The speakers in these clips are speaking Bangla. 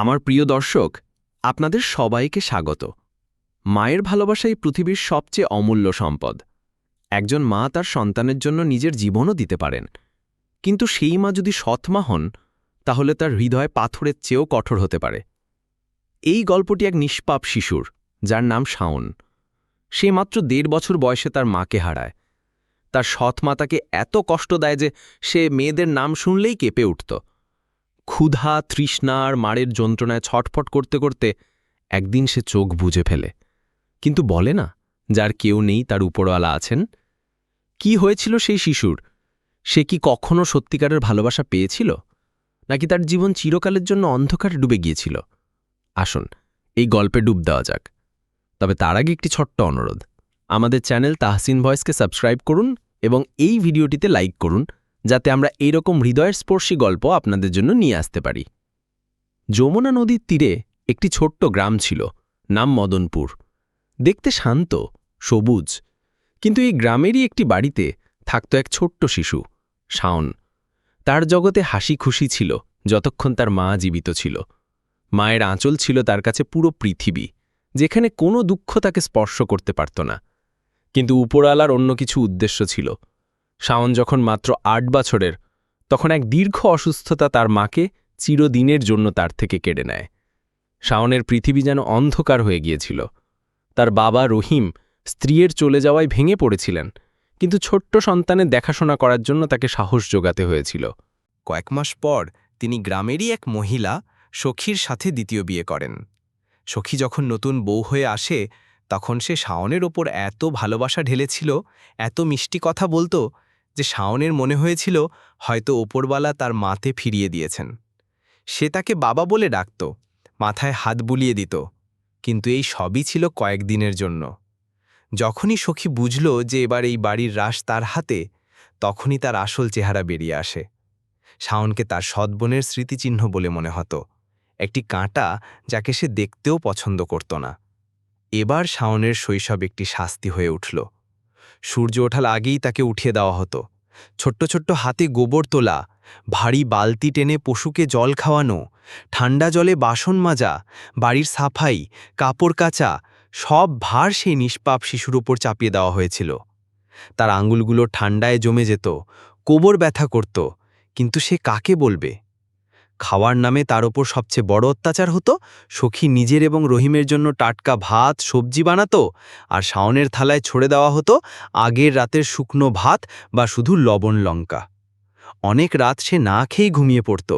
আমার প্রিয় দর্শক, আপনাদের সবাইকে স্বাগত। মায়ের ভালোবাসা এই পৃথিবীর সবচেয়ে অমূল্য সম্পদ। একজন মা তার সন্তানের জন্য নিজের জীবনও দিতে পারেন। কিন্তু সেই মা যদি সৎমা হন, তাহলে তার হৃদয় পাথরের চেয়েও কঠোর হতে পারে। এই গল্পটি এক নিষ্পাপ শিশুর, যার নাম শাওন। সে মাত্র দেড় বছর বয়সে তার মাকে হারায়। তার সৎ মা তাকে এত কষ্ট দেয় যে সে মেয়েদের নাম শুনলেই কেঁপে উঠত। ক্ষুধা, তৃষ্ণা আর মারের যন্ত্রণায় ছটফট করতে করতে একদিন সে চোখ বুঝে ফেলে। কিন্তু বলে না, যার কেউ নেই তার উপরওয়ালা আছেন? কি হয়েছিল সেই শিশুর? সে কি কখনো সত্যিকারের ভালোবাসা পেয়েছিল? নাকি তার জীবন চিরকালের জন্য অন্ধকারে ডুবে গিয়েছিল? আসুন, এই গল্পে ডুব দেওয়া যাক। তবে তার আগে একটি ছোট্ট অনুরোধ। আমাদের চ্যানেল তাহসিন ভয়েসকে সাবস্ক্রাইব করুন এবং এই ভিডিওটিতে লাইক করুন। যাতে আমরা এইরকম হৃদয়ের স্পর্শী গল্প আপনাদের জন্য নিয়ে আসতে পারি। যমুনা নদীর তীরে একটি ছোট্ট গ্রাম ছিল, নাম মদনপুর। দেখতে শান্ত, সবুজ, কিন্তু এই গ্রামেরই একটি বাড়িতে থাকত এক ছোট্ট শিশু, শাওন। তার জগতে হাসি খুশি ছিল, যতক্ষণ তার মা জীবিত ছিল। মায়ের আঁচল ছিল তার কাছে পুরো পৃথিবী, যেখানে কোনো দুঃখ তাকে স্পর্শ করতে পারত না। কিন্তু উপরওয়ালার অন্য কিছু উদ্দেশ্য ছিল শাওন যখন মাত্র আট বছরের, তখন এক দীর্ঘ অসুস্থতা তার মাকে চিরদিনের জন্য তার থেকে কেড়ে নেয়। শাওনের পৃথিবী যেন অন্ধকার হয়ে গিয়েছিল। তার বাবা রহিম স্ত্রীর চলে যাওয়ায় ভেঙে পড়েছিলেন, কিন্তু ছোট্ট সন্তানের দেখাশোনা করার জন্য তাকে সাহস যোগাতে হয়েছিল। কয়েক মাস পর তিনি গ্রামেরই এক মহিলা সখীর সাথে দ্বিতীয় বিয়ে করেন। সখী যখন নতুন বউ হয়ে আসে, তখন সে শাওনের ওপর এত ভালোবাসা ঢেলেছিল, এত মিষ্টি কথা বলতো যে শাওনের মনে হয়েছিল হয়তো ওপরওয়ালা তার মাতে ফিরিয়ে দিয়েছেন। সে তাকে বাবা বলে ডাকত, মাথায় হাত বুলিয়ে দিত, কিন্তু এই সবই ছিল কয়েকদিনের জন্য। যখনই সখী বুঝল যে এবার এই বাড়ির রাস তার হাতে, তখনই তার আসল চেহারা বেরিয়ে আসে। শাওনকে তার সদ্বনের স্মৃতিচিহ্ন বলে মনে হতো, একটি কাঁটা যাকে সে দেখতেও পছন্দ করত না। এবার শাওনের শৈশব একটি শাস্তি হয়ে উঠল। সূর্য ওঠাল আগেই তাকে উঠিয়ে দেওয়া হতো। ছোট্ট ছোট্ট হাতে গোবর তোলা, ভারী বালতি টেনে পশুকে জল খাওয়ানো, ঠান্ডা জলে বাসন মাজা, বাড়ির সাফাই, কাপড় কাচা, সব ভার সেই নিষ্পাপ শিশুর উপর চাপিয়ে দেওয়া হয়েছিল। তার আঙুলগুলো ঠান্ডায় জমে যেত কোবর ব্যথা করত, কিন্তু সে কাকে বলবে? খাওয়ার নামে তার ওপর সবচেয়ে বড় অত্যাচার হতো? সখী নিজের এবং রহিমের জন্য টাটকা ভাত, সবজি বানাতো? আর শাওনের থালায় ছড়ে দেওয়া হতো আগের রাতের শুকনো ভাত বা শুধু লবণ লঙ্কা। অনেক রাত সে না খেয়েই ঘুমিয়ে পড়ত,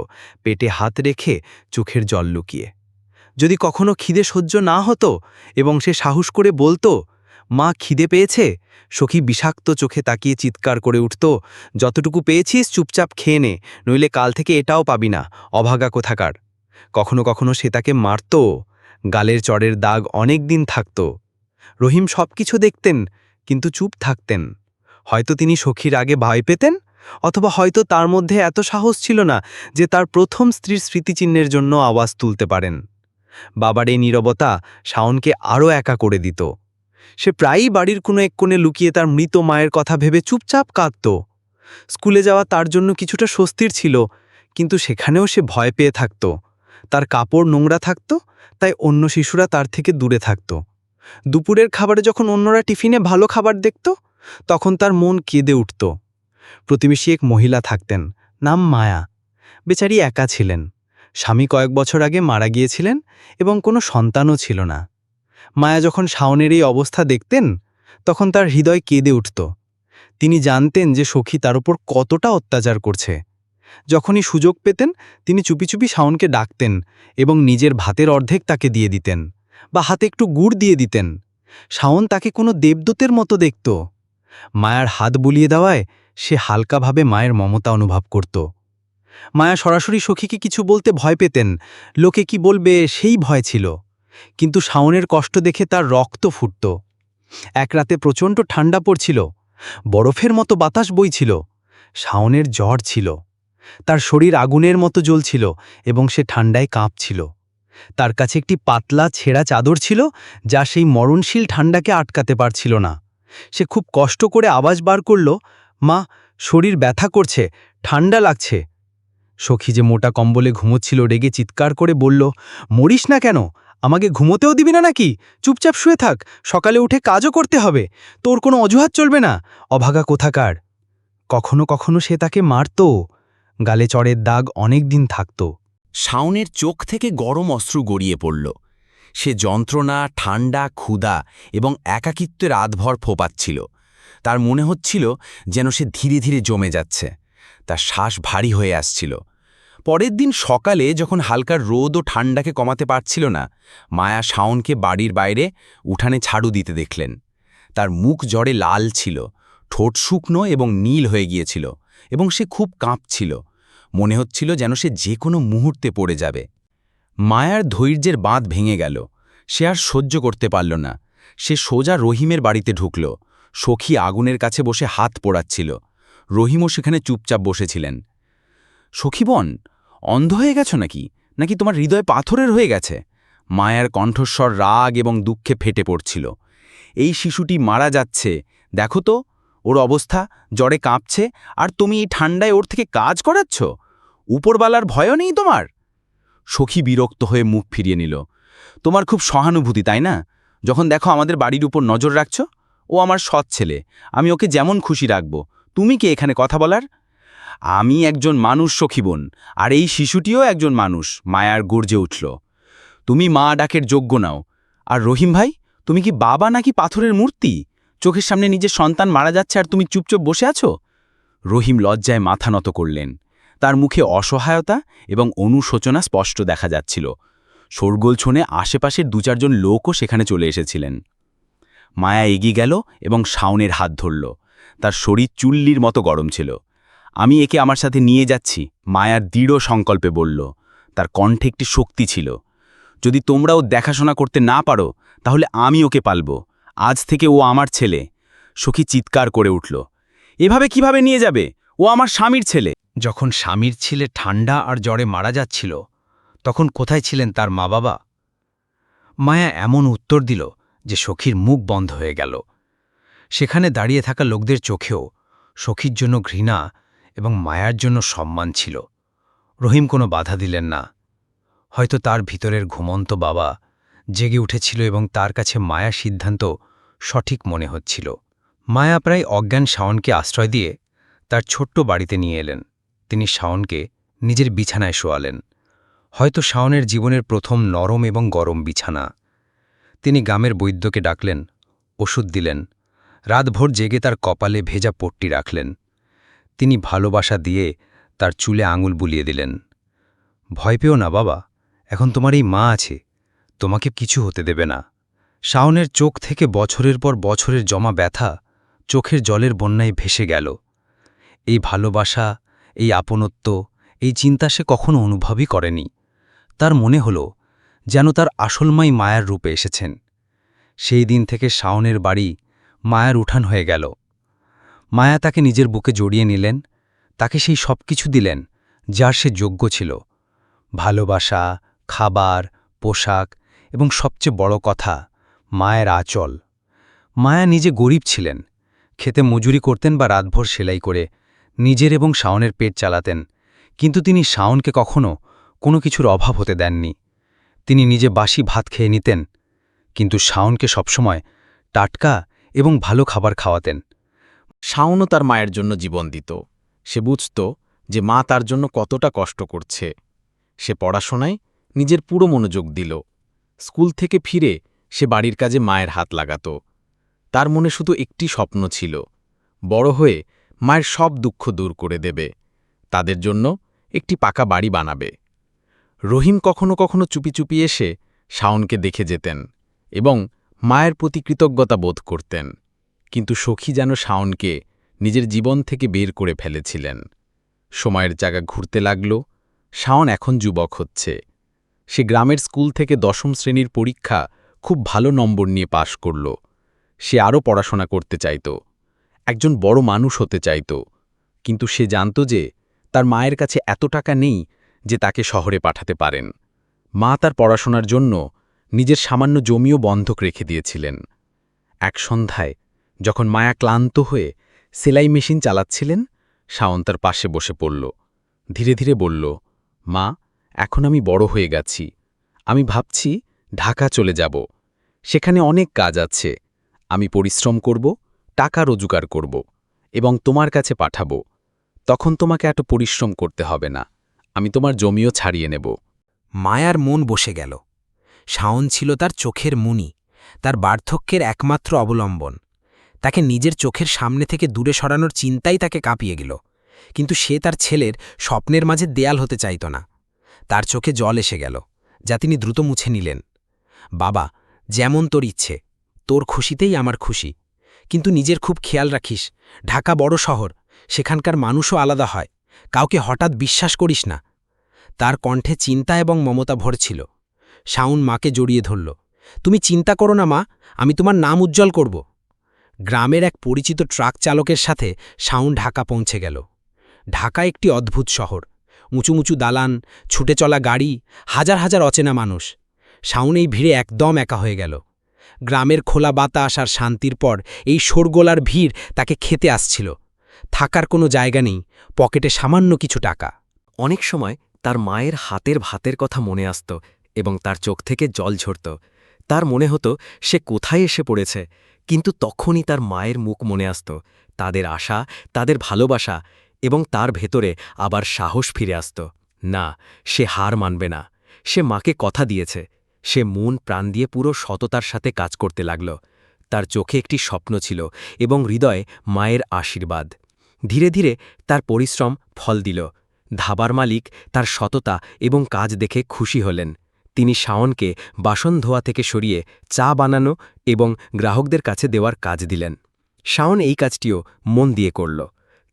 পেটে হাত রেখে চোখের জল লুকিয়ে। যদি কখনো খিদে সহ্য না হতো এবং সে সাহস করে বলতো মা খিদে পেয়েছে? সখী বিষাক্ত চোখে তাকিয়ে চিৎকার করে উঠত, যতটুকু পেয়েছিস চুপচাপ খেয়ে নে, নইলে কাল থেকে এটাও পাবি না, অভাগা কোথাকার? কখনো কখনো সে তাকে মারত, গালের চড়ের দাগ অনেক দিন থাকত। রহিম সব কিছু দেখতেন, কিন্তু চুপ থাকতেন। হয়তো তিনি সখীর আগে ভয় পেতেন, অথবা হয়তো তার মধ্যে এত সাহস ছিল না যে তার প্রথম স্ত্রীর স্মৃতিচিহ্নের জন্য আওয়াজ তুলতে পারেন। বাবার এই নীরবতা শাওনকে আরও একা করে দিত। সে প্রায়ই বাড়ির কোনো এক কোণে লুকিয়ে তার মৃত মায়ের কথা ভেবে চুপচাপ কাঁদত। স্কুলে যাওয়া তার জন্য কিছুটা স্বস্তির ছিল, কিন্তু সেখানেও সে ভয় পেয়ে থাকত। তার কাপড় নোংরা থাকত, তাই অন্য শিশুরা তার থেকে দূরে থাকত। দুপুরের খাবারে যখন অন্যরা টিফিনে ভালো খাবার দেখত, তখন তার মন কেঁদে উঠত। প্রতিবেশী এক মহিলা থাকতেন, নাম মায়া। বেচারি একা ছিলেন। স্বামী কয়েক বছর আগে মারা গিয়েছিলেন এবং কোনো সন্তানও ছিল না। মায়া যখন শাওনের এই অবস্থা দেখতেন, তখন তার হৃদয় কেঁদে উঠত। তিনি জানতেন যে সখী তার উপর কতটা অত্যাচার করছে। যখনই সুযোগ পেতেন, তিনি চুপি চুপি শাওনকে ডাকতেন এবং নিজের ভাতের অর্ধেক তাকে দিয়ে দিতেন বা হাতে একটু গুড় দিয়ে দিতেন। শাওন তাকে কোনো দেবদূতের মতো দেখত। মায়ার হাত বুলিয়ে দেওয়ায় সে হালকাভাবে মায়ের মমতা অনুভব করত। মায়া সরাসরি সখীকে কিছু বলতে ভয় পেতেন। লোকে কি বলবে সেই ভয় ছিল। কিন্তু শাওনের কষ্ট দেখে তার রক্ত ফুটত। এক রাতে প্রচণ্ড ঠান্ডা পড়ছিল, বরফের মতো বাতাস বইছিল, শাওনের জ্বর ছিল। তার শরীর আগুনের মতো জ্বলছিল এবং সে ঠান্ডায় কাঁপছিল। তার কাছে একটি পাতলা ছেঁড়া চাদর ছিল যা সেই মরণশীল ঠান্ডাকে আটকাতে পারছিল না। সে খুব কষ্ট করে আওয়াজ বার করল, মা, শরীর ব্যথা করছে ঠান্ডা লাগছে। সখী যে মোটা কম্বলে ঘুমোচ্ছিল রেগে চিৎকার করে বলল, মরিস না কেন? আমাকে ঘুমোতেও দিবি না নাকি? চুপচাপ শুয়ে থাক, সকালে উঠে কাজও করতে হবে। তোর কোনো অজুহাত চলবে না। অভাগা কোথাকার? কখনো কখনো সে তাকে মারত। গালে চড়ের দাগ অনেক দিন থাকত। শাওনের চোখ থেকে গরম অশ্রু গড়িয়ে পড়ল। সে যন্ত্রণা ঠান্ডা ক্ষুধা এবং একাকিত্বের আধভর ফোপাচ্ছিল। তার মনে হচ্ছিল যেন সে ধীরে ধীরে জমে যাচ্ছে। তার শ্বাস ভারী হয়ে আসছিল। পরের দিন সকালে যখন হালকার রোদ ও ঠান্ডাকে কমাতে পারছিল না, মায়া শাওনকে বাড়ির বাইরে উঠানে ছাড়ু দিতে দেখলেন। তার মুখ জড়ে লাল ছিল, ঠোঁট শুকনো এবং নীল হয়ে গিয়েছিল এবং সে খুব কাঁপছিল। মনে হচ্ছিল যেন সে যে কোনো মুহূর্তে পড়ে যাবে। মায়ার ধৈর্যের বাঁধ ভেঙে গেল। সে আর সহ্য করতে পারল না। সে সোজা রহিমের বাড়িতে ঢুকল। সখী আগুনের কাছে বসে হাত পোড়াচ্ছিল। রহিমও সেখানে চুপচাপ বসেছিলেন। সখীবন অন্ধ হয়ে গেছ নাকি? নাকি তোমার হৃদয় পাথরের হয়ে গেছে? মায়ার কণ্ঠস্বর রাগ এবং দুঃখে ফেটে পড়ছিল। এই শিশুটি মারা যাচ্ছে। দেখো তো, ওর অবস্থা, জ্বরে কাঁপছে, আর তুমি এই ঠান্ডায় ওর থেকে কাজ করাচ্ছ? উপরবালার ভয়ও নেই তোমার? সখী বিরক্ত হয়ে মুখ ফিরিয়ে নিল। তোমার খুব সহানুভূতি, তাই না? যখন দেখো আমাদের বাড়ির উপর নজর রাখছ, ও আমার সৎ ছেলে, আমি ওকে যেমন খুশি রাখব। তুমি কি এখানে কথা বলার? আমি একজন মানুষ সখী বোন, আর এই শিশুটিও একজন মানুষ, মায়ার গর্জে উঠল। তুমি মা ডাকের যোগ্য নাও। আর রহিম ভাই, তুমি কি বাবা নাকি পাথরের মূর্তি? চোখের সামনে নিজের সন্তান মারা যাচ্ছে আর তুমি চুপচুপ বসে আছো? রহিম লজ্জায় মাথা নত করলেন। তার মুখে অসহায়তা এবং অনুশোচনা স্পষ্ট দেখা যাচ্ছিল। শোরগোল ছনে আশেপাশের দু চারজন লোকও সেখানে চলে এসেছিলেন। মায়া এগিয়ে গেল এবং শাওনের হাত ধরল। তার শরীর চুল্লির মতো গরম ছিল। আমি একে আমার সাথে নিয়ে যাচ্ছি মায়ার দৃঢ় সংকল্পে বলল। তার কণ্ঠে একটি শক্তি ছিল। যদি তোমরা ও দেখাশোনা করতে না পারো, তাহলে আমি ওকে পালব। আজ থেকে ও আমার ছেলে। সখী চিৎকার করে উঠল। এভাবে কীভাবে নিয়ে যাবে? ও আমার স্বামীর ছেলে। যখন স্বামীর ছেলে ঠান্ডা আর জ্বরে মারা যাচ্ছিল, তখন কোথায় ছিলেন তার মা বাবা মায়া এমন উত্তর দিল যে সখীর মুখ বন্ধ হয়ে গেল। সেখানে দাঁড়িয়ে থাকা লোকদের চোখেও সখীর জন্য ঘৃণা এবং মায়ার জন্য সম্মান ছিল। রহিম কোনো বাধা দিলেন না। হয়তো তার ভিতরের ঘুমন্ত বাবা জেগে উঠেছিল এবং তার কাছে মায়া সিদ্ধান্ত সঠিক মনে হচ্ছিল। মায়া প্রায় অজ্ঞান শাওনকে আশ্রয় দিয়ে তার ছোট্ট বাড়িতে নিয়ে এলেন। তিনি শাওনকে নিজের বিছানায় শোয়ালেন। হয়তো শাওনের জীবনের প্রথম নরম এবং গরম বিছানা। তিনি গ্রামের বৈদ্যকে ডাকলেন, ওষুধ দিলেন। রাতভর জেগে তার কপালে ভেজা পট্টি রাখলেন। তিনি ভালোবাসা দিয়ে তার চুলে আঙুল বুলিয়ে দিলেন। ভয় পেও না, বাবা, এখন তোমার এই মা আছে, তোমাকে কিছু হতে দেবে না। শাওনের চোখ থেকে বছরের পর বছরের জমা ব্যথা চোখের জলের বন্যায় ভেসে গেল। এই ভালোবাসা, এই আপনত্ব, এই চিন্তা সে কখনো অনুভবই করেনি। তার মনে হল যেন তার আসলমাই মায়ার রূপে এসেছেন। সেই দিন থেকে শাওনের বাড়ি মায়ার উঠান হয়ে গেল। মায়া তাকে নিজের বুকে জড়িয়ে নিলেন, তাকে সেই সব কিছু দিলেন, যার সে যোগ্য ছিল। ভালোবাসা, খাবার, পোশাক এবং সবচেয়ে বড় কথা, মায়ের আচল। মায়া নিজে গরিব ছিলেন। খেতে মজুরি করতেন বা রাতভর সেলাই করে নিজের এবং শাওনের পেট চালাতেন, কিন্তু তিনি শাওনকে কখনো কোনো কিছুর অভাব হতে দেননি। তিনি নিজে বাসি ভাত খেয়ে নিতেন, কিন্তু শাওনকে সবসময় টাটকা এবং ভালো খাবার খাওয়াতেন। শাওনও তার মায়ের জন্য জীবন দিত। সে বুঝত যে মা তার জন্য কতটা কষ্ট করছে। সে পড়াশোনায় নিজের পুরো মনোযোগ দিল। স্কুল থেকে ফিরে সে বাড়ির কাজে মায়ের হাত লাগাত। তার মনে শুধু একটি স্বপ্ন ছিল, বড় হয়ে মায়ের সব দুঃখ দূর করে দেবে। তাদের জন্য একটি পাকা বাড়ি বানাবে। রহিম কখনো কখনো চুপি চুপি এসে শাওনকে দেখে যেতেন এবং মায়ের প্রতি কৃতজ্ঞতা বোধ করতেন। কিন্তু সখী যেন শাওনকে নিজের জীবন থেকে বের করে ফেলেছিলেন। সময়ের জায়গা ঘুরতে লাগল, শাওন এখন যুবক হচ্ছে। সে গ্রামের স্কুল থেকে দশম শ্রেণির পরীক্ষা খুব ভালো নম্বর নিয়ে পাশ করল। সে আরও পড়াশোনা করতে চাইত, একজন বড় মানুষ হতে চাইত, কিন্তু সে জানত যে তার মায়ের কাছে এত টাকা নেই যে তাকে শহরে পাঠাতে পারেন। মা তার পড়াশোনার জন্য নিজের সামান্য জমিও বন্ধক রেখে দিয়েছিলেন। এক সন্ধ্যায় যখন মায়া ক্লান্ত হয়ে সেলাই মেশিন চালাচ্ছিলেন, শাওন তার পাশে বসে পড়ল। ধীরে ধীরে বলল, মা, এখন আমি বড় হয়ে গেছি। আমি ভাবছি ঢাকা চলে যাব। সেখানে অনেক কাজ আছে। আমি পরিশ্রম করব, টাকা রোজগার করব এবং তোমার কাছে পাঠাবো। তখন তোমাকে এত পরিশ্রম করতে হবে না। আমি তোমার জমিও ছাড়িয়ে নেব। মায়ার মন বসে গেল। শাওন ছিল তার চোখের মুনি, তার বার্ধক্যের একমাত্র অবলম্বন। তাকে নিজের চোখের সামনে থেকে দূরে সরানোর চিন্তাই তাকে কাঁপিয়ে গেল। কিন্তু সে তার ছেলের স্বপ্নের মাঝে দেয়াল হতে চাইত না। তার চোখে জল এসে গেল, যা তিনি দ্রুত মুছে নিলেন। বাবা, যেমন তোর ইচ্ছে, তোর খুশিতেই আমার খুশি। কিন্তু নিজের খুব খেয়াল রাখিস, ঢাকা বড় শহর, সেখানকার মানুষও আলাদা হয়, কাউকে হঠাৎ বিশ্বাস করিস না। তার কণ্ঠে চিন্তা এবং মমতা ভরছিল শাউন মাকে জড়িয়ে ধরল, তুমি চিন্তা করো না মা, আমি তোমার নাম উজ্জ্বল করব। গ্রামের এক পরিচিত ট্রাক চালকের সাথে শাউন ঢাকা পৌঁছে গেল। ঢাকা একটি অদ্ভুত শহর। উঁচু উঁচু দালান, ছুটে চলা গাড়ি, হাজার হাজার অচেনা মানুষ। শাউন এই ভিড়ে একদম একা হয়ে গেল। গ্রামের খোলা বাতাস আর শান্তির পর এই শোরগোলার ভিড় তাকে খেতে আসছিল। থাকার কোনো জায়গা নেই, পকেটে সামান্য কিছু টাকা। অনেক সময় তার মায়ের হাতের ভাতের কথা মনে আসত এবং তার চোখ থেকে জল ঝরত। তার মনে হতো সে কোথায় এসে পড়েছে। কিন্তু তখনই তার মায়ের মুখ মনে আসত, তাদের আশা, তাদের ভালোবাসা এবং তার ভেতরে আবার সাহস ফিরে আসত। না, সে হার মানবে না। সে মাকে কথা দিয়েছে। সে মন প্রাণ দিয়ে পুরো সততার সাথে কাজ করতে লাগল। তার চোখে একটি স্বপ্ন ছিল এবং হৃদয়ে মায়ের আশীর্বাদ। ধীরে ধীরে তার পরিশ্রম ফল দিল। ধাবার মালিক তার সততা এবং কাজ দেখে খুশি হলেন। তিনি শাওনকে বাসন ধোয়া থেকে সরিয়ে চা বানানো এবং গ্রাহকদের কাছে দেওয়ার কাজ দিলেন। শাওন এই কাজটিও মন দিয়ে করল।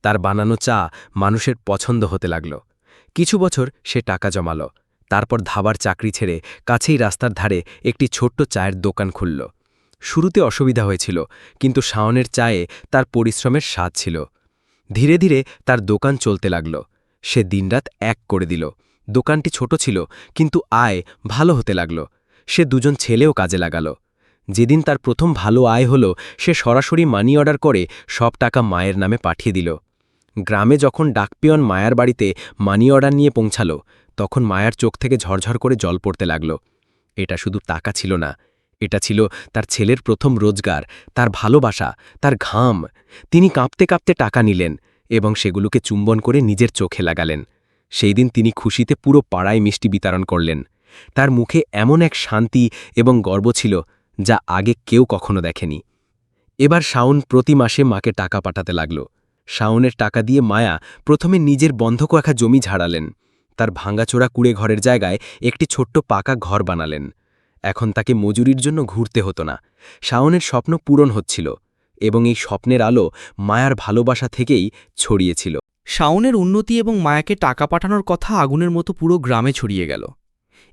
তার বানানো চা মানুষের পছন্দ হতে লাগল। কিছু বছর সে টাকা জমাল। তারপর ধাবার চাকরি ছেড়ে কাছেই রাস্তার ধারে একটি ছোট্ট চায়ের দোকান খুলল। শুরুতে অসুবিধা হয়েছিল, কিন্তু শাওনের চায়ে তার পরিশ্রমের স্বাদ ছিল। ধীরে ধীরে তার দোকান চলতে লাগল। সে দিনরাত এক করে দিল। দোকানটি ছোট ছিল, কিন্তু আয় ভালো হতে লাগল। সে দুজন ছেলেও কাজে লাগাল। যেদিন তার প্রথম ভালো আয় হল, সে সরাসরি মানি অর্ডার করে সব টাকা মায়ের নামে পাঠিয়ে দিল। গ্রামে যখন ডাকপিয়ন মায়ার বাড়িতে মানি অর্ডার নিয়ে পৌঁছাল, তখন মায়ার চোখ থেকে ঝরঝর করে জল পড়তে লাগল। এটা শুধু টাকা ছিল না, এটা ছিল তার ছেলের প্রথম রোজগার, তার ভালোবাসা, তার ঘাম। তিনি কাঁপতে কাঁপতে টাকা নিলেন এবং সেগুলোকে চুম্বন করে নিজের চোখে লাগালেন। সেই দিন তিনি খুশিতে পুরো পাড়ায় মিষ্টি বিতরণ করলেন। তার মুখে এমন এক শান্তি এবং গর্ব ছিল যা আগে কেউ কখনো দেখেনি। এবার শাওন প্রতি মাসে মাকে টাকা পাঠাতে লাগল। শাওনের টাকা দিয়ে মায়া প্রথমে নিজের বন্ধক রাখা জমি ঝাড়ালেন। তার ভাঙাচোরা কুড়ে ঘরের জায়গায় একটি ছোট্ট পাকা ঘর বানালেন। এখন তাকে মজুরির জন্য ঘুরতে হতো না। শাওনের স্বপ্ন পূরণ হচ্ছিল এবং এই স্বপ্নের আলো মায়ার ভালোবাসা থেকেই ছড়িয়েছিল। শাওনের উন্নতি এবং মায়াকে টাকা পাঠানোর কথা আগুনের মতো পুরো গ্রামে ছড়িয়ে গেল।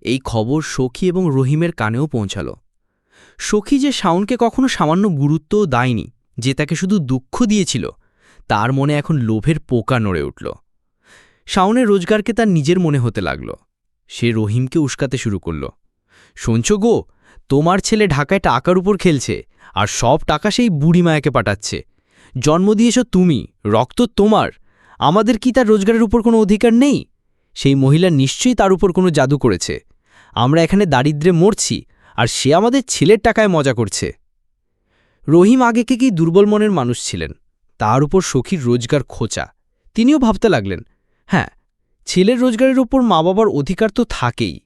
এই খবর সখী এবং রহিমের কানেও পৌঁছাল। সখী যে শাওনকে কখনো সামান্য গুরুত্বও দেয়নি, যে তাকে শুধু দুঃখ দিয়েছিল, তার মনে এখন লোভের পোকা নড়ে উঠল। শাওনের রোজগারকে তার নিজের মনে হতে লাগল। সে রহিমকে উস্কাতে শুরু করল। শুনছ গো, তোমার ছেলে ঢাকায় টাকার উপর খেলছে, আর সব টাকা সেই বুড়ি মায়াকে পাঠাচ্ছে। জন্ম দিয়েছ তুমি, রক্ত তোমার আমাদের কি তার রোজগারের উপর কোনো অধিকার নেই? সেই মহিলা নিশ্চয়ই তার উপর কোনো জাদু করেছে। আমরা এখানে দারিদ্রে মরছি, আর সে আমাদের ছেলের টাকায় মজা করছে। রহিম আগে কি দুর্বল মনের মানুষ ছিলেন। তার উপর সখীর রোজগার খোঁচা। তিনিও ভাবতে লাগলেন হ্যাঁ ছেলের রোজগারের উপর মা বাবার অধিকার তো থাকেই।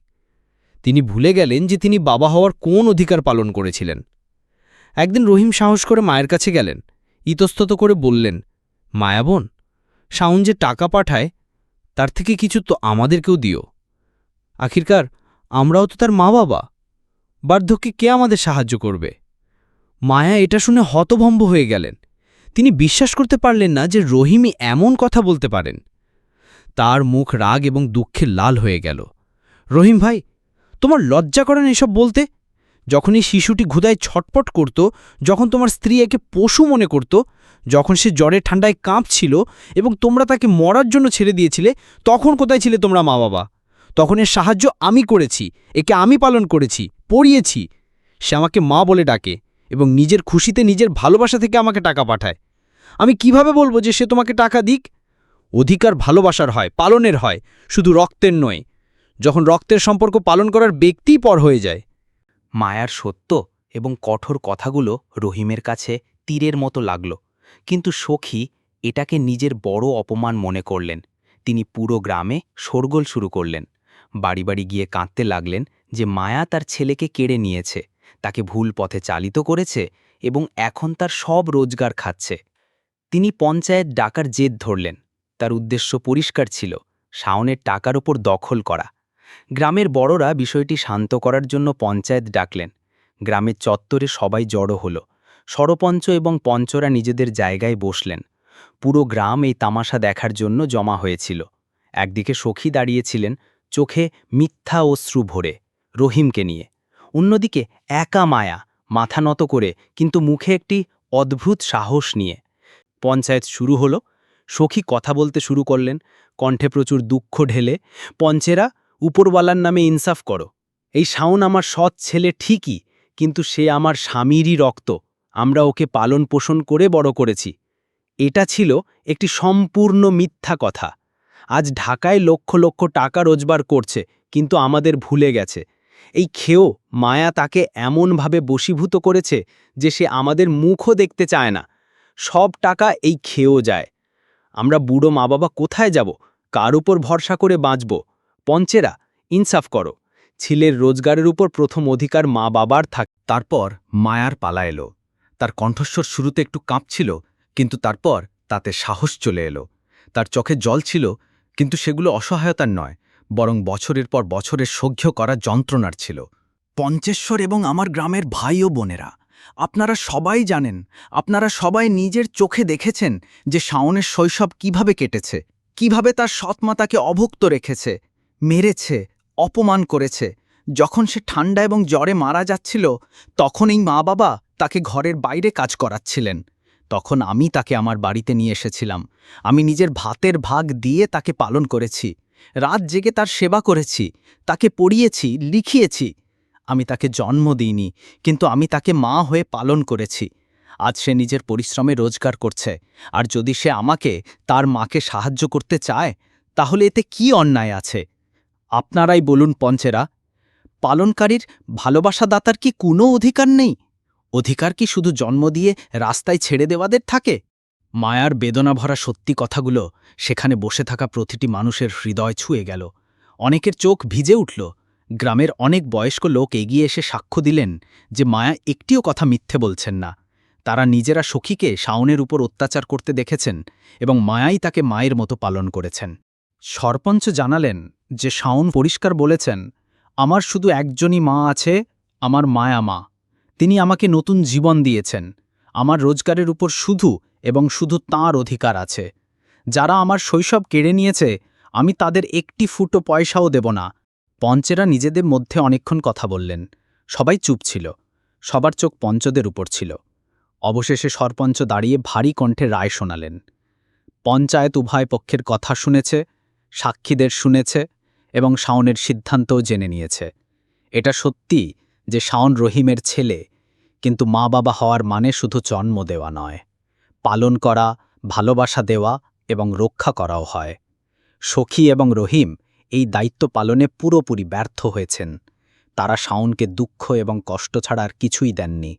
তিনি ভুলে গেলেন যে তিনি বাবা হওয়ার কোন অধিকার পালন করেছিলেন। একদিন রহিম সাহস করে মায়ের কাছে গেলেন। ইতস্তত করে বললেন মায়াবোন শাউন যে টাকা পাঠায়, তার থেকে কিছু তো আমাদেরকেও দিও। আখিরকার, আমরাও তো তার মা বাবা বার্ধক্যে কে আমাদের সাহায্য করবে? মায়া এটা শুনে হতভম্ব হয়ে গেলেন। তিনি বিশ্বাস করতে পারলেন না যে রহিমই এমন কথা বলতে পারেন। তার মুখ রাগ এবং দুঃখে লাল হয়ে গেল। রহিম ভাই, তোমার লজ্জা করেন এসব বলতে? যখন এই শিশুটি ঘুদায় ছটপট করত, যখন তোমার স্ত্রী একে পশু মনে করত, যখন সে জ্বরে ঠান্ডায় কাঁপছিল এবং তোমরা তাকে মরার জন্য ছেড়ে দিয়েছিলে, তখন কোথায় ছিলে তোমরা মা বাবা তখন এর সাহায্য আমি করেছি, একে আমি পালন করেছি, পড়িয়েছি। সে আমাকে মা বলে ডাকে এবং নিজের খুশিতে নিজের ভালোবাসা থেকে আমাকে টাকা পাঠায়। আমি কীভাবে বলব যে সে তোমাকে টাকা দিক? অধিকার ভালোবাসার হয়, পালনের হয়, শুধু রক্তের নয়। যখন রক্তের সম্পর্ক পালন করার ব্যক্তিই পর হয়ে যায়। মায়ার সত্য এবং কঠোর কথাগুলো রহিমের কাছে তীরের মতো লাগল। কিন্তু সখী এটাকে নিজের বড় অপমান মনে করলেন। তিনি পুরো গ্রামে শোরগোল শুরু করলেন। বাড়ি বাড়ি গিয়ে কাঁদতে লাগলেন যে মায়া তার ছেলেকে কেড়ে নিয়েছে, তাকে ভুল পথে চালিত করেছে এবং এখন তার সব রোজগার খাচ্ছে। তিনি পঞ্চায়েত ডাকার জেদ ধরলেন। তার উদ্দেশ্য পরিষ্কার ছিল, শাওনের টাকার ওপর দখল করা। গ্রামের বড়রা বিষয়টি শান্ত করার জন্য পঞ্চায়েত ডাকলেন। গ্রামের চত্বরে সবাই জড়ো হল। সরপঞ্চ এবং পঞ্চরা নিজেদের জায়গায় বসলেন। পুরো গ্রাম এই তামাশা দেখার জন্য জমা হয়েছিল। একদিকে সখী দাঁড়িয়েছিলেন, চোখে মিথ্যা অশ্রু ভরে, রহিমকে নিয়ে। অন্যদিকে একা মায়া, মাথা নত করে, কিন্তু মুখে একটি অদ্ভুত সাহস নিয়ে। পঞ্চায়েত শুরু হলো। সখী কথা বলতে শুরু করলেন। কণ্ঠে প্রচুর দুঃখ ঢেলে। পঞ্চেরা উপরওয়ালার নামে ইনসাফ করো। এই শাওন আমার সৎ ছেলে ঠিকই, কিন্তু সে আমার স্বামীরই রক্ত। আমরা ওকে পালন পোষণ করে বড় করেছি। এটা ছিল একটি সম্পূর্ণ মিথ্যা কথা। আজ ঢাকায় লক্ষ লক্ষ টাকা রোজগার করছে, কিন্তু আমাদের ভুলে গেছে। এই খেয়েও মায়া তাকে এমনভাবে বশীভূত করেছে যে সে আমাদের মুখও দেখতে চায় না। সব টাকা এই খেয়েও যায়। আমরা বুড়ো মা বাবা কোথায় যাব? কার উপর ভরসা করে বাঁচব? পঞ্চেরা, ইনসাফ করো। ছেলের রোজগারের উপর প্রথম অধিকার মা বাবার থাক। তারপর মায়ার পালা এলো। তার কণ্ঠস্বর শুরুতে একটু কাঁপছিল, কিন্তু তারপর তাতে সাহস চলে এলো। তার চোখে জল ছিল, কিন্তু সেগুলো অসহায়তার নয়, বরং বছরের পর বছরের সহ্য করা যন্ত্রণার ছিল। পঞ্চেশ্বর এবং আমার গ্রামের ভাই ও বোনেরা, আপনারা সবাই জানেন, আপনারা সবাই নিজের চোখে দেখেছেন যে শাওনের শৈশব কীভাবে কেটেছে, কীভাবে তার সৎমা তাকে অভুক্ত রেখেছে মেরেছে, অপমান করেছে। যখন সে ঠান্ডা এবং জ্বরে মারা যাচ্ছিল তখন এই মা বাবা তাকে ঘরের বাইরে কাজ করাচ্ছিলেন। তখন আমি তাকে আমার বাড়িতে নিয়ে এসেছিলাম। আমি নিজের ভাতের ভাগ দিয়ে তাকে পালন করেছি। রাত জেগে তার সেবা করেছি, তাকে পড়িয়েছি, লিখিয়েছি। আমি তাকে জন্ম দিইনি, কিন্তু আমি তাকে মা হয়ে পালন করেছি। আজ সে নিজের পরিশ্রমে রোজগার করছে। আর যদি সে আমাকে, তার মাকে সাহায্য করতে চায়, তাহলে এতে কি অন্যায় আছে? আপনারাই বলুন পঞ্চেরা, পালনকারীর ভালোবাসাদাতার কি কোনো অধিকার নেই? অধিকার কি শুধু জন্ম দিয়ে রাস্তায় ছেড়ে দেওয়াদের থাকে? মায়ার বেদনা ভরা সত্যি কথাগুলো সেখানে বসে থাকা প্রতিটি মানুষের হৃদয় ছুঁয়ে গেল। অনেকের চোখ ভিজে উঠল। গ্রামের অনেক বয়স্ক লোক এগিয়ে এসে সাক্ষ্য দিলেন যে মায়া একটিও কথা মিথ্যে বলছেন না। তারা নিজেরা সখীকে শাওনের উপর অত্যাচার করতে দেখেছেন এবং মায়াই তাকে মায়ের মতো পালন করেছেন। সরপঞ্চ জানালেন যে শাওন পরিষ্কার বলেছেন, আমার শুধু একজনই মা আছে, আমার মায়া মা। তিনি আমাকে নতুন জীবন দিয়েছেন। আমার রোজগারের উপর শুধু এবং শুধু তাঁর অধিকার আছে। যারা আমার শৈশব কেড়ে নিয়েছে, আমি তাদের একটি ফুটো পয়সাও দেব না। পঞ্চেরা নিজেদের মধ্যে অনেকক্ষণ কথা বললেন। সবাই চুপ ছিল। সবার চোখ পঞ্চদের উপর ছিল। অবশেষে সরপঞ্চ দাঁড়িয়ে ভারী কণ্ঠে রায় শোনালেন। পঞ্চায়েত উভয় পক্ষের কথা শুনেছে, সাক্ষীদের শুনেছে এবং শাওনের সিদ্ধান্তও জেনে নিয়েছে। এটা সত্যি যে শাওন রহিমের ছেলে, কিন্তু মা বাবা হওয়ার মানে শুধু জন্ম দেওয়া নয়। পালন করা, ভালোবাসা দেওয়া এবং রক্ষা করাও হয়। সখী এবং রহিম এই দায়িত্ব পালনে পুরোপুরি ব্যর্থ হয়েছেন। তারা শাওনকে দুঃখ এবং কষ্ট ছাড়া আর কিছুই দেননি।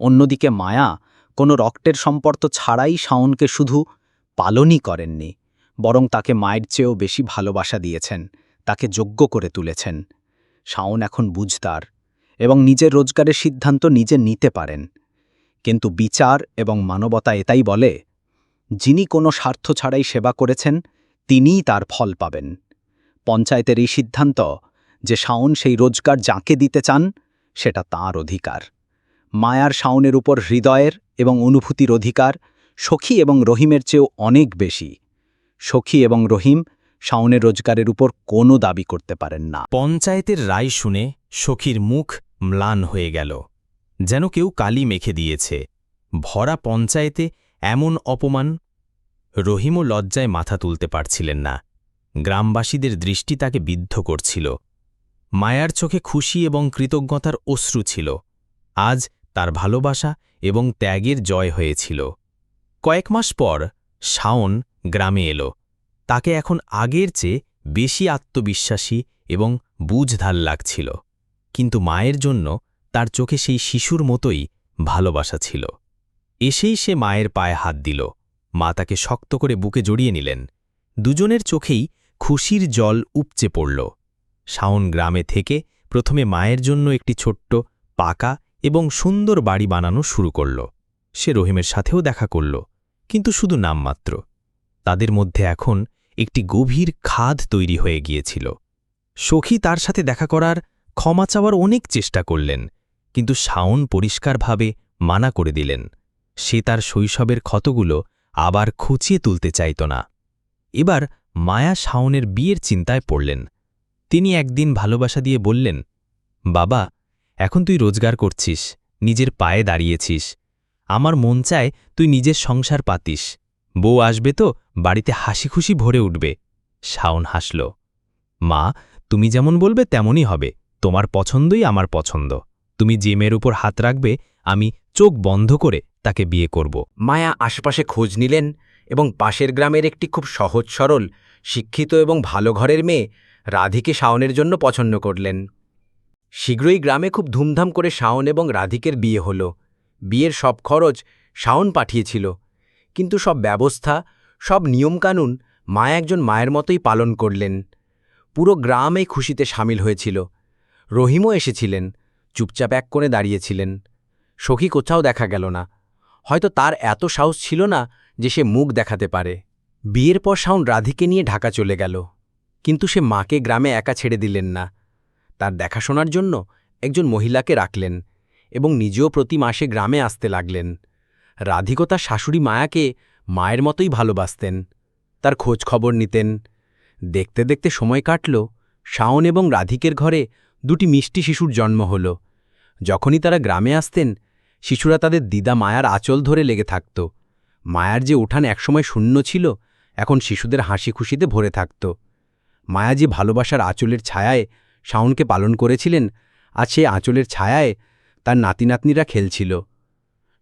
অন্যদিকে মায়া কোনো রক্তের সম্পর্ক ছাড়াই শাওনকে শুধু পালনই করেননি, বরং তাকে মায়ের চেয়েও বেশি ভালোবাসা দিয়েছেন। তাকে যোগ্য করে তুলেছেন। শাওন এখন বুঝদার এবং নিজের রোজগারের সিদ্ধান্ত নিজে নিতে পারেন। কিন্তু বিচার এবং মানবতা এটাই বলে, যিনি কোনো স্বার্থ ছাড়াই সেবা করেছেন, তিনিই তার ফল পাবেন। পঞ্চায়েতের এই সিদ্ধান্ত যে শাওন সেই রোজগার যাকে দিতে চান, সেটা তাঁর অধিকার। মায়ার শাওনের উপর হৃদয়ের এবং অনুভূতির অধিকার সখী এবং রহিমের চেয়েও অনেক বেশি। সখী এবং রহিম শাওনের রোজগারের উপর কোনো দাবি করতে পারেন না। পঞ্চায়েতের রায় শুনে সখীর মুখ ম্লান হয়ে গেল। যেন কেউ কালি মেখে দিয়েছে। ভরা পঞ্চায়েতে এমন অপমান রহিমও লজ্জায় মাথা তুলতে পারছিলেন না। গ্রামবাসীদের দৃষ্টি তাকে বিদ্ধ করছিল। মায়ার চোখে খুশি এবং কৃতজ্ঞতার অশ্রু ছিল। আজ তার ভালোবাসা এবং ত্যাগের জয় হয়েছিল। কয়েক মাস পর শাওন গ্রামে এলো। তাকে এখন আগের চেয়ে বেশি আত্মবিশ্বাসী এবং বুঝধাল লাগছিল। কিন্তু মায়ের জন্য তার চোখে সেই শিশুর মতোই ভালোবাসা ছিল। এসেই সে মায়ের পায়ে হাত দিল। মা তাকে শক্ত করে বুকে জড়িয়ে নিলেন। দুজনের চোখেই খুশির জল উপচে পড়ল। শাওন গ্রামে থেকে প্রথমে মায়ের জন্য একটি ছোট্ট, পাকা এবং সুন্দর বাড়ি বানানো শুরু করল। সে রহিমের সাথেও দেখা করল, কিন্তু শুধু নামমাত্র। তাদের মধ্যে এখন একটি গভীর খাদ তৈরি হয়ে গিয়েছিল। সখী তার সাথে দেখা করার ক্ষমা চাওয়ার অনেক চেষ্টা করলেন, কিন্তু শাওন পরিষ্কারভাবে মানা করে দিলেন। সে তার শৈশবের ক্ষতগুলো আবার খুঁচিয়ে তুলতে চাইত না। এবার মায়া শাওনের বিয়ের চিন্তায় পড়লেন। তিনি একদিন ভালোবাসা দিয়ে বললেন, বাবা, এখন তুই রোজগার করছিস, নিজের পায়ে দাঁড়িয়েছিস। আমার মন চায় তুই নিজের সংসার পাতিস। বউ আসবে তো, বাড়িতে হাসি খুশি ভরে উঠবে। শাওন হাসল, মা, তুমি যেমন বলবে তেমনই হবে, তোমার পছন্দই আমার পছন্দ। তুমি যে মেয়ের উপর হাত রাখবে, আমি চোখ বন্ধ করে তাকে বিয়ে করব। মায়া আশপাশে খোঁজ নিলেন এবং পাশের গ্রামের একটি খুব সহজ সরল, শিক্ষিত এবং ভালো ঘরের মেয়ে রাধিকে শাওনের জন্য পছন্দ করলেন। শীঘ্রই গ্রামে খুব ধুমধাম করে শাওন এবং রাধিকের বিয়ে হল। বিয়ের সব খরচ শাওন পাঠিয়েছিল। কিন্তু সব ব্যবস্থা, সব নিয়মকানুন মা একজন মায়ের মতোই পালন করলেন। পুরো গ্রাম এই খুশিতে সামিল হয়েছিল। রহিমও এসেছিলেন, চুপচাপ এক কোণে দাঁড়িয়েছিলেন। সখী কোথাও দেখা গেল না। হয়তো তার এত সাহস ছিল না যে সে মুখ দেখাতে পারে। বিয়ের পর শাওন রাধিকে নিয়ে ঢাকা চলে গেল। কিন্তু সে মাকে গ্রামে একা ছেড়ে দিলেন না। তার দেখাশোনার জন্য একজন মহিলাকে রাখলেন এবং নিজেও প্রতি মাসে গ্রামে আসতে লাগলেন। রাধিকও তার শাশুড়ি মায়াকে মায়ের মতোই ভালোবাসতেন। তার খোঁজ খবর নিতেন। দেখতে দেখতে সময় কাটল, শাওন এবং রাধিকের ঘরে দুটি মিষ্টি শিশুর জন্ম হল। যখনই তারা গ্রামে আসতেন, শিশুরা তাদের দিদা মায়ার আঁচল ধরে লেগে থাকত। মায়ার যে উঠান একসময় শূন্য ছিল, এখন শিশুদের হাসি খুশিতে ভরে থাকত। মায়া যে ভালোবাসার আঁচলের ছায়ায় শাওনকে পালন করেছিলেন, আজ সেই আঁচলের ছায়ায় তার নাতিনাতনিরা খেলছিল।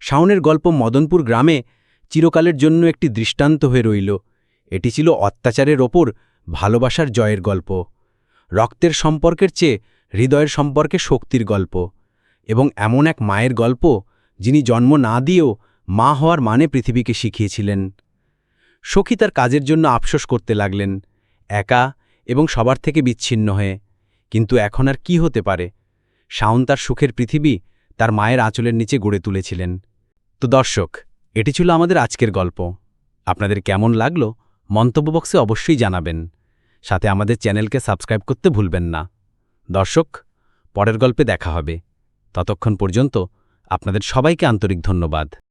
শাওনের গল্প মদনপুর গ্রামে চিরকালের জন্য একটি দৃষ্টান্ত হয়ে রইল। এটি ছিল অত্যাচারের ওপর ভালোবাসার জয়ের গল্প। রক্তের সম্পর্কের চেয়ে হৃদয়ের সম্পর্কে শক্তির গল্প। এবং এমন এক মায়ের গল্প যিনি জন্ম না দিয়েও মা হওয়ার মানে পৃথিবীকে শিখিয়েছিলেন। সখী তার কাজের জন্য আফসোস করতে লাগলেন, একা এবং সবার থেকে বিচ্ছিন্ন হয়ে। কিন্তু এখন আর কি হতে পারে? শাওন তার সুখের পৃথিবী তার মায়ের আঁচলের নিচে গড়ে তুলেছিলেন। তো দর্শক, এটি ছিল আমাদের আজকের গল্প। আপনাদের কেমন লাগল মন্তব্য বক্সে অবশ্যই জানাবেন। সাথে আমাদের চ্যানেলকে সাবস্ক্রাইব করতে ভুলবেন না। দর্শক, পরের গল্পে দেখা হবে। ততক্ষণ পর্যন্ত আপনাদের সবাইকে আন্তরিক ধন্যবাদ।